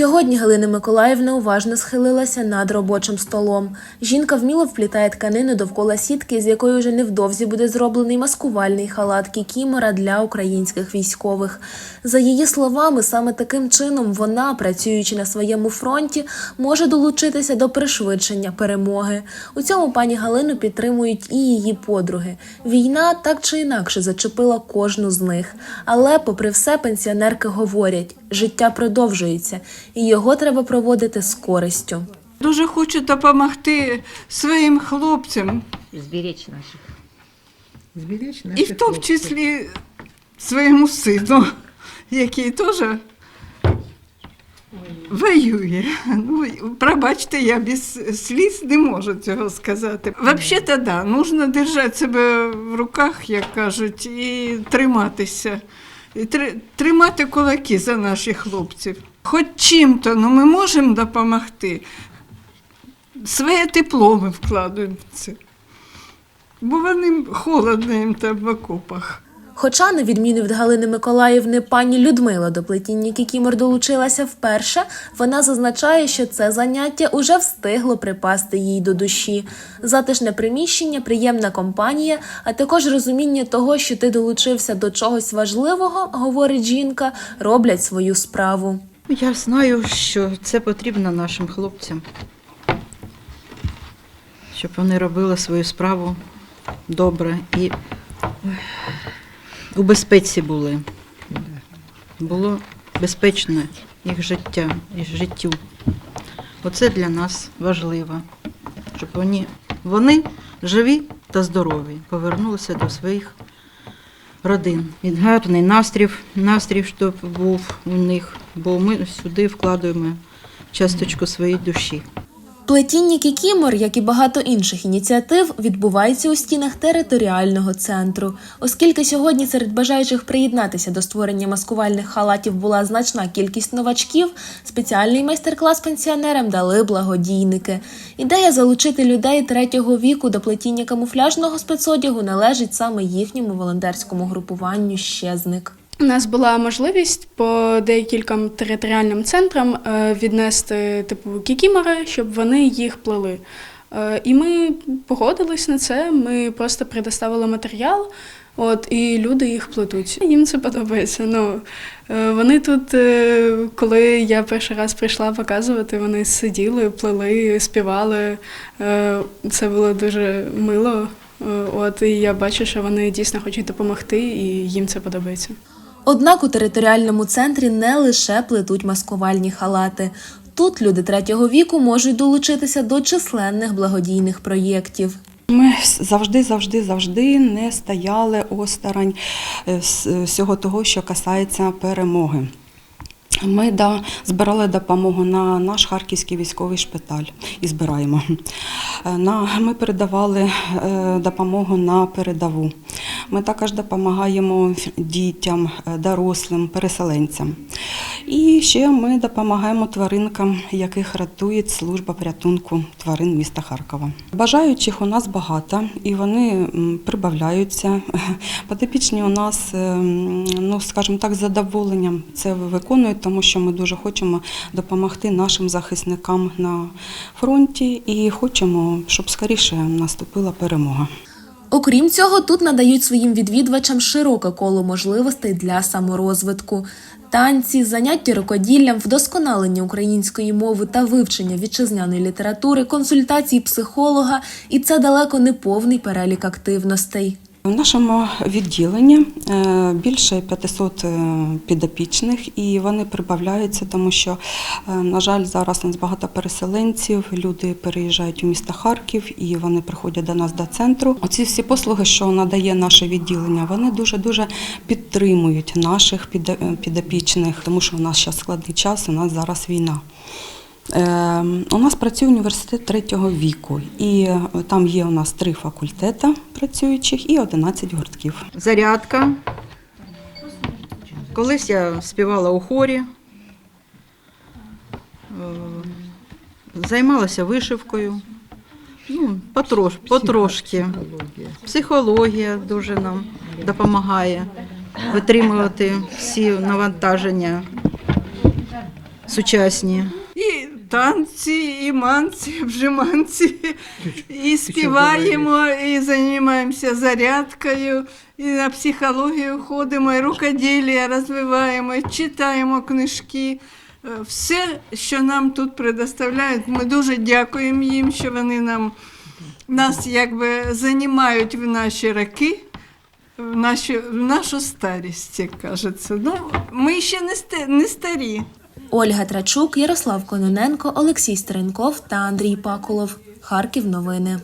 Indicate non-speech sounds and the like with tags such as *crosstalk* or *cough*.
Сьогодні Галина Миколаївна уважно схилилася над робочим столом. Жінка вміло вплітає тканину довкола сітки, з якої вже невдовзі буде зроблений маскувальний халат кікімора для українських військових. За її словами, саме таким чином вона, працюючи на своєму фронті, може долучитися до пришвидшення перемоги. У цьому пані Галину підтримують і її подруги. Війна так чи інакше зачепила кожну з них. Але, попри все, пенсіонерки говорять, життя продовжується, і його треба проводити з користю. Дуже хочу допомогти своїм хлопцям, Зберечь наших. Зберечь і в тому хлопців. числі своєму сину, який теж воює. Ну, пробачте, я без сліз не можу цього сказати. Взагалі-то, да, нужно держати себе в руках, як кажуть, і триматися. І тр- тримати кулаки за наших хлопців. Хоч чим-то, ну ми можемо допомогти. Своє тепло ми вкладаємо в це. Бо вони холодно їм там в окопах. Хоча, на відміну від Галини Миколаївни, пані Людмила до плетіння кікімор долучилася вперше, вона зазначає, що це заняття уже встигло припасти їй до душі. Затишне приміщення, приємна компанія, а також розуміння того, що ти долучився до чогось важливого, говорить жінка, роблять свою справу. Я знаю, що це потрібно нашим хлопцям, щоб вони робили свою справу добре і у безпеці були. Було безпечне їх життя і життю. Оце для нас важливо, щоб вони, вони живі та здорові повернулися до своїх родин. від гарний настрій, настрій, щоб був у них, бо ми сюди вкладаємо часточку своєї душі. Плетіння кікімор, як і багато інших ініціатив, відбувається у стінах територіального центру. Оскільки сьогодні серед бажаючих приєднатися до створення маскувальних халатів була значна кількість новачків, спеціальний майстер-клас пенсіонерам дали благодійники. Ідея залучити людей третього віку до плетіння камуфляжного спецодягу належить саме їхньому волонтерському групуванню Щезник. У нас була можливість по декільком територіальним центрам е, віднести типу кікімори, щоб вони їх плели. Е, І ми погодились на це. Ми просто предоставили матеріал, от і люди їх плетуть. Їм це подобається. Ну е, вони тут, коли я перший раз прийшла показувати, вони сиділи, плели, співали. Це було дуже мило. От і я бачу, що вони дійсно хочуть допомогти, і їм це подобається. Однак у територіальному центрі не лише плетуть маскувальні халати. Тут люди третього віку можуть долучитися до численних благодійних проєктів. Ми завжди, завжди, завжди не стояли осторонь е, всього того, що касається перемоги. Ми да, збирали допомогу на наш харківський військовий шпиталь і збираємо. Е, На, ми передавали е, допомогу на передову. Ми також допомагаємо дітям, е, дорослим, переселенцям. І ще ми допомагаємо тваринкам, яких рятує служба порятунку тварин міста Харкова. Бажаючих у нас багато і вони прибавляються. *laughs* Подопічні у нас, ем, ну скажімо так, з задоволенням це виконують, тому що ми дуже хочемо допомогти нашим захисникам на фронті і хочемо, щоб скоріше наступила перемога. Окрім цього, тут надають своїм відвідувачам широке коло можливостей для саморозвитку. Танці, заняття рукоділлям, вдосконалення української мови та вивчення вітчизняної літератури, консультації психолога, і це далеко не повний перелік активностей. В нашому відділенні е, більше 500 е, підопічних, і вони прибавляються, тому що, е, на жаль, зараз у нас багато переселенців. Люди переїжджають у місто Харків і вони приходять до нас до центру. Оці всі послуги, що надає наше відділення, вони дуже дуже підтримують наших підо- підопічних, тому що у нас зараз складний час, у нас зараз війна. Е, У нас працює університет третього віку, і е, там є у нас три факультети працюючих і 11 гуртків. Зарядка. Колись я співала у хорі, е, займалася вишивкою. Ну, потрош, потрошки. Психологія. Психологія дуже нам допомагає витримувати всі навантаження сучасні. Танці, і манці, вжиманці, і співаємо, і займаємося зарядкою, і на психологію ходимо, і рукоділля розвиваємо, і читаємо книжки. Е, Все, що нам тут предоставляють, ми дуже дякуємо їм, що вони нам нас якби займають в наші роки. В нашу, в нашу старість, як кажеться. Ну, ми ще не, ста- не старі. Ольга Трачук, Ярослав Кононенко, Олексій Стеренков та Андрій Пакулов. Харків новини.